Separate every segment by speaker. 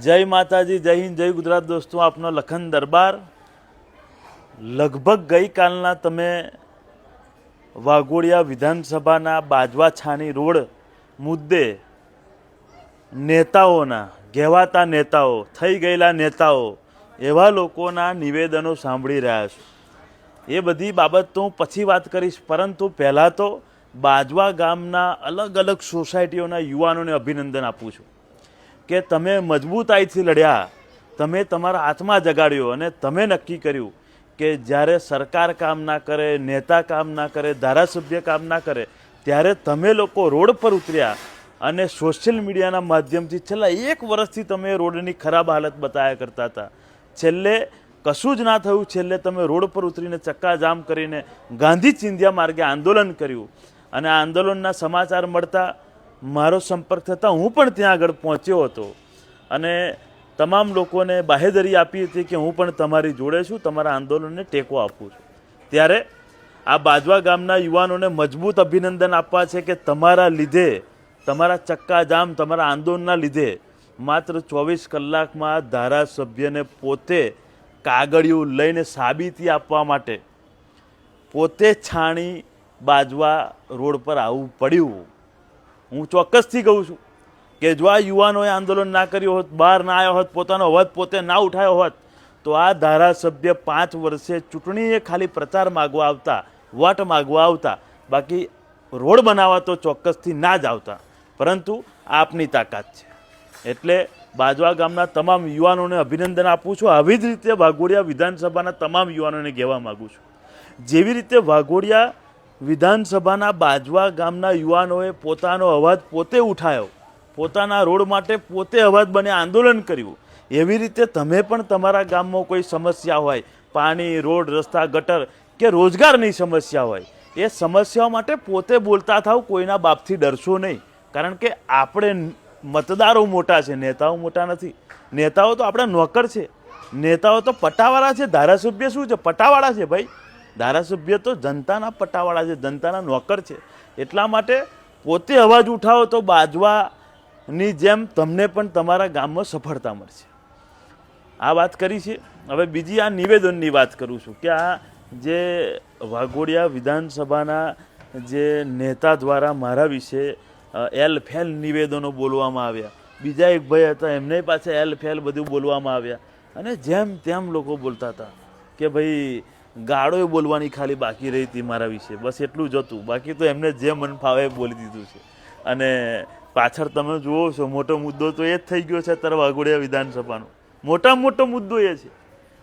Speaker 1: જય માતાજી, જય હિન્દ, જય ગુજરાત દોસ્તો, આપનો લખન દરબાર. લગભગ ગઈકાલના તમે વાઘોડિયા વિધાનસભાના બાજવા છાની રોડ મુદ્દે નેતાઓના કહેવાતા નેતાઓ, થઈ ગયેલા નેતાઓ, એવા લોકોના નિવેદનો સાંભળી રહ્યા છો. એ બધી બાબત તો હું પછી વાત કરીશ, પરંતુ પહેલાં તો બાજવા ગામના અલગ અલગ સોસાયટીઓના યુવાનોને અભિનંદન આપું છું. કે તમે મજબૂતાઈથી લડ્યા, તમે તમારા આત્મા જગાડ્યો અને તમે નક્કી કર્યું કે જ્યારે સરકાર કામ ના કરે, નેતા કામ ના કરે, ધારાસભ્ય કામ ના કરે, ત્યારે તમે લોકો રોડ પર ઉતર્યા અને સોશિયલ મીડિયાના માધ્યમથી છેલ્લા એક વર્ષથી તમે રોડની ખરાબ હાલત બતાવ્યા કરતા હતા. છેલ્લે કશું જ ના થયું, છેલ્લે તમે રોડ પર ઉતરીને ચક્કાજામ કરીને ગાંધી ચિંધ્યા માર્ગે આંદોલન કર્યું અને આ આંદોલનના સમાચાર મળતા મારો સંપર્ક થતાં હું પણ ત્યાં આગળ પહોંચ્યો હતો. અને તમામ લોકોને બાહેધરી આપી હતી કે હું પણ તમારી જોડે છું, તમારા આંદોલનને ટેકો આપું છું. ત્યારે આ બાજવા ગામના યુવાનોને મજબૂત અભિનંદન આપવા છે કે તમારા લીધે, તમારા ચક્કાજામ, તમારા આંદોલનના લીધે માત્ર ચોવીસ કલાકમાં ધારાસભ્યને પોતે કાગળિયું લઈને સાબિતી આપવા માટે પોતે છાણી બાજવા રોડ પર આવવું પડ્યું. હું ચોક્કસથી કહું છું કે જો આ યુવાનોએ આંદોલન ના કર્યું હોત, બહાર ના આવ્યો હોત, પોતાનો અવાજ પોતે ના ઉઠાયો હોત, તો આ ધારાસભ્ય પાંચ વર્ષે ચૂંટણીએ ખાલી પ્રચાર માગવા આવતા, વટ માગવા આવતા, બાકી રોડ બનાવવા તો ચોક્કસથી ના જ આવતા. પરંતુ આપની તાકાત છે. એટલે બાજવા ગામના તમામ યુવાનોને અભિનંદન આપું છું. આવી જ રીતે વાઘોડિયા વિધાનસભાના તમામ યુવાનોને કહેવા માગું છું. જેવી રીતે વાઘોડિયા વિધાનસભાના બાજવા ગામના યુવાનોએ પોતાનો અવાજ પોતે ઉઠાયો. પોતાના રોડ માટે પોતે અવાજ બને આંદોલન કર્યું. એવી રીતે તમે પણ તમારા ગામમાં કોઈ સમસ્યા હોય, પાણી, રોડ, રસ્તા, ગટર કે રોજગારની સમસ્યા હોય, એ સમસ્યાઓ માટે પોતે બોલતા થાવ, કોઈના બાપથી ડરશો નહીં. કારણ કે આપણે મતદારો મોટા છે, નેતાઓ મોટા નથી. નેતાઓ તો આપણા નોકર છે. નેતાઓ તો પટાવાળા છે, ધારાસભ્ય શું છે? પટાવાળા છે ભાઈ. ધારાસભ્ય તો જનતાના પટાવાળા છે, જનતાના નોકર છે. એટલા માટે પોતે અવાજ ઉઠાવો તો બાજવાની જેમ તમને પણ તમારા ગામમાં સફળતા મળશે. આ વાત કરી છે. હવે બીજી આ નિવેદનની વાત કરું છું કે આ જે વાઘોડિયા વિધાનસભાના જે નેતા દ્વારા મારા વિશે એલ ફેલ નિવેદનો બોલવામાં આવ્યા. બીજા એક ભાઈ હતા, એમને પાછા એલ ફેલ બધું બોલવામાં આવ્યા. અને જેમ તેમ લોકો બોલતા હતા કે ભાઈ ગાળો બોલવાની ખાલી બાકી રહી હતી મારા વિશે. બસ એટલું જ હતું. બાકી તો એમને જે મન ફાવે એ બોલી દીધું છે. અને પાછળ તમે જુઓ છો, મોટો મુદ્દો તો એ જ થઈ ગયો છે અત્યારે વાઘોડિયા વિધાનસભાનો. મોટામાં મોટો મુદ્દો એ છે.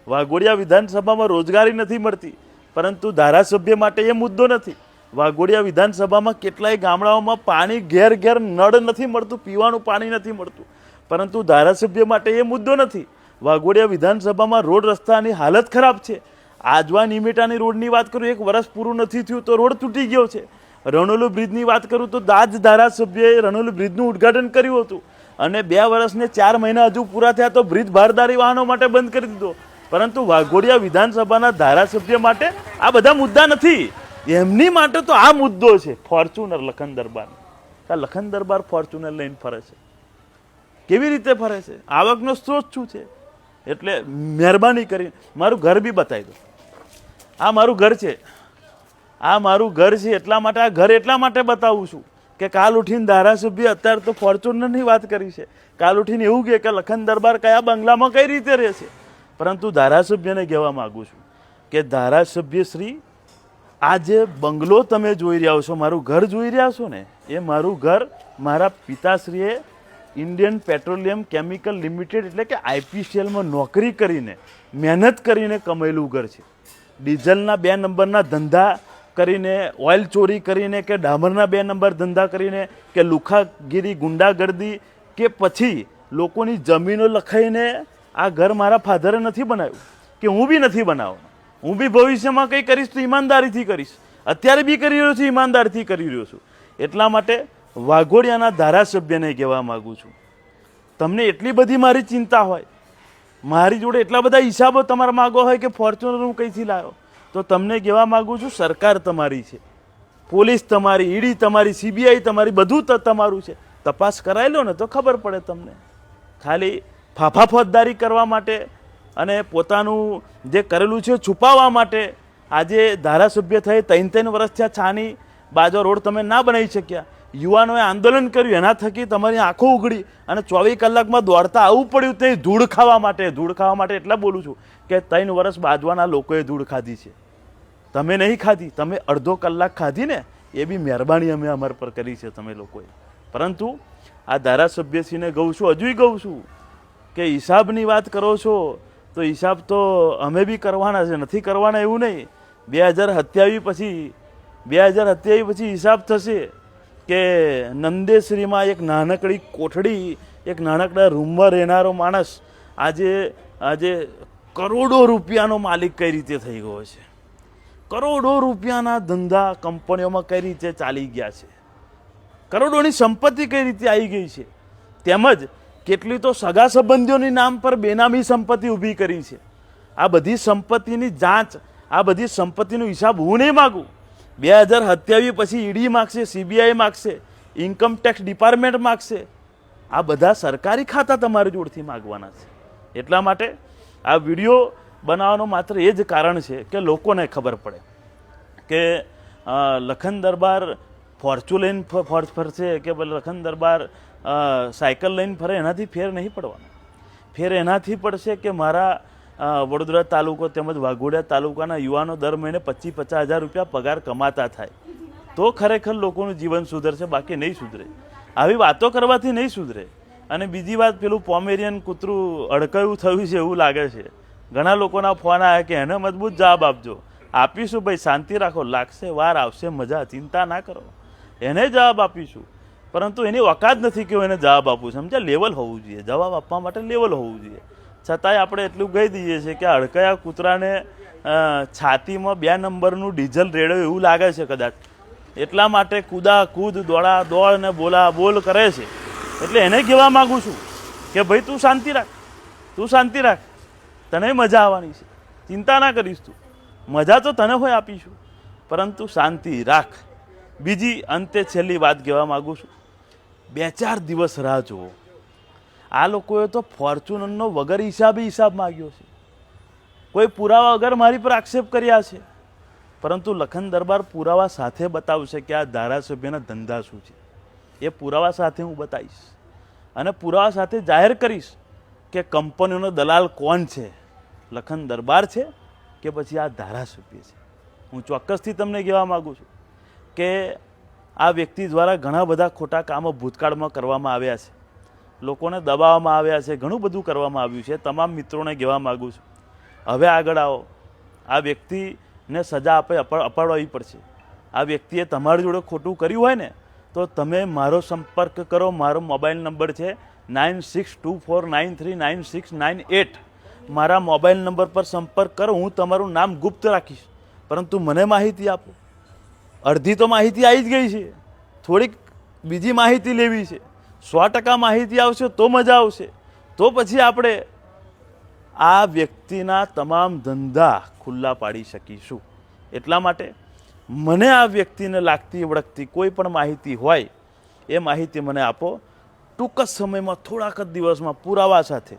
Speaker 1: વાઘોડિયા વિધાનસભામાં રોજગારી નથી મળતી, પરંતુ ધારાસભ્ય માટે એ મુદ્દો નથી. વાઘોડિયા વિધાનસભામાં કેટલાય ગામડાઓમાં પાણી ઘેર ઘેર નળ નથી મળતું, પીવાનું પાણી નથી મળતું. પરંતુ ધારાસભ્ય માટે એ મુદ્દો નથી. વાઘોડિયા વિધાનસભામાં રોડ રસ્તાની હાલત ખરાબ છે. આજવા નિમેટાની રોડની વાત કરું, એક વર્ષ પૂરું નથી થયું તો રોડ તૂટી ગયો છે. રણોલી બ્રિજની વાત કરું તો દાજ ધારાસભ્યએ રણોલી બ્રિજનું ઉદ્ઘાટન કર્યું હતું અને બે વર્ષને ચાર મહિના હજુ પૂરા થયા તો બ્રિજ ભારદારી વાહનો માટે બંધ કરી દીધો. પરંતુ વાઘોડિયા વિધાનસભાના ધારાસભ્ય માટે આ બધા મુદ્દા નથી. એમની માટે તો આ મુદ્દો છે, ફોર્ચ્યુનર લખન દરબાર. આ લખન દરબાર ફોર્ચ્યુનર લઈને ફરે છે. કેવી રીતે ફરે છે? આવકનો સ્ત્રોત શું છે? એટલે મહેરબાની કરી મારું ઘર બી બતાવી દો. આ મારું ઘર છે. આ મારું ઘર છે એટલા માટે આ ઘર એટલા માટે બતાવું છું કે કાલ ઉઠીને ધારાસભ્ય અત્યારે તો ફોર્ચ્યુનરની વાત કરી છે. કાલ ઉઠીને એવું કહે કે લખન દરબાર કયા બંગલામાં કઈ રીતે રહેશે પરંતુ ધારાસભ્યને કહેવા માગું છું કે ધારાસભ્ય શ્રી, આ જે બંગલો તમે જોઈ રહ્યા છો, મારું ઘર જોઈ રહ્યા છો ને, એ મારું ઘર મારા પિતાશ્રીએ ઇન્ડિયન પેટ્રોલિયમ કેમિકલ લિમિટેડ એટલે કે આઈપીસીએલમાં નોકરી કરીને, મહેનત કરીને કમાયેલું ઘર છે. ડીઝલના બે નંબરના ધંધા કરીને, ઓઇલ ચોરી કરીને કે ડામરના બે નંબર ધંધા કરીને કે લુખાગીરી, ગુંડાગર્દી કે પછી લોકોની જમીનો લખાઈને આ ઘર મારા ફાધરે નથી બનાવ્યું, કે હું બી નથી બનાવવાનો. હું બી ભવિષ્યમાં કંઈ કરીશ તો ઈમાનદારીથી કરીશ. અત્યારે બી કરી રહ્યો છું, ઈમાનદારીથી કરી રહ્યો છું. એટલા માટે વાઘોડિયાના ધારાસભ્યને કહેવા માગું છું. તમને એટલી બધી મારી ચિંતા હોય મારી જોડે એટલા બધા હિસાબો તમારા માગો હોય કે ફોર્ચ્યુનર હું કંઈથી લાવ્યો તો તમને કહેવા માગું છું, સરકાર તમારી છે. પોલીસ તમારી, ઈડી તમારી, સીબીઆઈ તમારી, બધું તમારું છે. તપાસ કરાવી લો ને તો ખબર પડે તમને. ખાલી ફાફા ફોજદારી કરવા માટે અને પોતાનું જે કરેલું છે છુપાવવા માટે આજે ધારાસભ્ય થઈ ત્રણ ત્રણ વર્ષ થયા, છાની બાજો રોડ તમે ના બનાવી શક્યા. યુવાનોએ આંદોલન કર્યું, એના થકી તમારી આંખો ઉઘડી અને ચોવીસ કલાકમાં દોડતા આવવું પડ્યું તે ધૂળ ખાવા માટે. ધૂળ ખાવા માટે એટલા બોલું છું કે ત્રણ વર્ષ બાજવાના લોકોએ ધૂળ ખાધી છે. તમે નહીં ખાધી, તમે અડધો કલાક ખાધી ને, એ બી મહેરબાની અમે અમારા પર કરી છે તમે લોકોએ. પરંતુ આ ધારાસભ્યશ્રીને કહું છું, હજુય કહું છું કે હિસાબની વાત કરો છો, તો હિસાબ તો અમે બી કરવાના છે, નથી કરવાના એવું નહીં. બે હજાર સત્યાવીસ પછી, બે હજાર સત્યાવીસ પછી હિસાબ થશે. કે નંદેશ્રીમાં એક નાનકડી કોઠડી, એક નાનકડા રૂમમાં રહેનારો માણસ આજે આજે કરોડો રૂપિયાનો માલિક કઈ રીતે થઈ ગયો છે? કરોડો રૂપિયાના ધંધા કંપનીઓમાં કઈ રીતે ચાલી ગયા છે? કરોડોની સંપત્તિ કઈ રીતે આવી ગઈ છે? તેમજ કેટલી તો સગા સંબંધીઓની નામ પર બેનામી સંપત્તિ ઊભી કરી છે. આ બધી સંપત્તિની જાંચ, આ બધી સંપત્તિનો હિસાબ હું નહીં માગું. બે હજાર સત્યાવીસ પછી ઈડી માગશે, સીબીઆઈ માગશે ઇન્કમ ટેક્સ ડિપાર્ટમેન્ટ માગશે. આ બધા સરકારી ખાતા તમારી જોડથી માગવાના છે. એટલા માટે આ વીડિયો બનાવવાનો માત્ર એ જ કારણ છે કે લોકોને ખબર પડે કે લખન દરબાર ફોર્ચ્યુ લઈને ફરશે કે લખન દરબાર સાયકલ લઈને ફરે, એનાથી ફેર નહીં પડવાનો. ફેર એનાથી પડશે કે મારા વડોદરા તાલુકો તેમજ વાઘોડિયા તાલુકાના યુવાનો દર મહિને પચીસ પચાસ હજાર રૂપિયા પગાર કમાતા થાય. તો ખરેખર લોકોનું જીવન સુધરશે, બાકી નહીં સુધરે. આવી વાતો કરવાથી નહીં સુધરે. અને બીજી વાત, પેલું પોમેરિયન કૂતરું અડકાયું થયું છે એવું લાગે છે. ઘણા લોકોના ફોન આવ્યા કે એને મજબૂત જવાબ આપજો. આપીશું ભાઈ, શાંતિ રાખો. લાગશે વાર, આવશે મજા. ચિંતા ના કરો. એને જવાબ આપીશું. પરંતુ એની ઓકાત નથી કે હું એને જવાબ આપું સમજ્યા? લેવલ હોવું જોઈએ. જવાબ આપવા માટે લેવલ હોવું જોઈએ. છતાંય આપણે એટલું કહી દઈએ છીએ કે અડકયા કૂતરાને છાતીમાં બે નંબરનું ડીઝલ રેડો એવું લાગે છે કદાચ. એટલા માટે કૂદા, કૂદ, દોડા, દોડ ને બોલા, બોલ કરે છે. એટલે એને કહેવા માગું છું કે ભાઈ તું શાંતિ રાખ. તું શાંતિ રાખ. તને મજા આવવાની છે. ચિંતા ના કરીશ તું. મજા તો તને હોય આપીશું. પરંતુ શાંતિ રાખ. બીજી અંતે છેલ્લી વાત કહેવા માગું છું. બે ચાર દિવસ રાહ જુઓ. આ લોકોએ તો ફોર્ચ્યુનરનો વગર હિસાબે હિસાબ માગ્યો છે. કોઈ પુરાવા વગર મારી પર આક્ષેપ કર્યા છે. પરંતુ લખન દરબાર પુરાવા સાથે બતાવશે કે આ ધારાસભ્યના ધંધા શું છે. એ પુરાવા સાથે હું બતાવીશ. અને પુરાવા સાથે જાહેર કરીશ કે કંપનીનો દલાલ કોણ છે? લખન દરબાર છે કે પછી આ ધારાસભ્ય છે? હું ચોક્કસથી તમને કહેવા માગું છું કે આ વ્યક્તિ દ્વારા ઘણા બધા ખોટા કામો ભૂતકાળમાં કરવામાં આવ્યા છે. લોકોને દબાવવામાં આવ્યા છે, ઘણું બધું કરવામાં આવ્યું છે, તમામ મિત્રોને કહેવા માગું છું. હવે આગળ આવો. આ વ્યક્તિને સજા આપે, અપા- અપાડવી પડશે. આ વ્યક્તિએ તમારી જોડે ખોટું કર્યું હોય ને, તો તમે મારો સંપર્ક કરો. મારો મોબાઈલ નંબર છે nine six two four nine three nine six nine eight. મારા મોબાઈલ નંબર પર સંપર્ક કરો. હું તમારું નામ ગુપ્ત રાખીશ. પરંતુ મને માહિતી આપો. અડધી તો માહિતી આવી જ ગઈ છે. થોડીક બીજી માહિતી લેવી છે. સો ટકા માહિતી આવશે તો મજા આવશે. તો પછી આપણે આ વ્યક્તિના તમામ ધંધા ખુલ્લા પાડી શકીશું. એટલા માટે મને આ વ્યક્તિને લાગતી વળગતી કોઈ પણ માહિતી હોય, એ માહિતી મને આપો. ટૂંક જ સમયમાં થોડાક જ દિવસમાં પુરાવા સાથે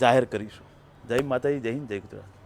Speaker 1: જાહેર કરીશું. જય માતાજી, જય હિન્દ, જય ગુજરાત.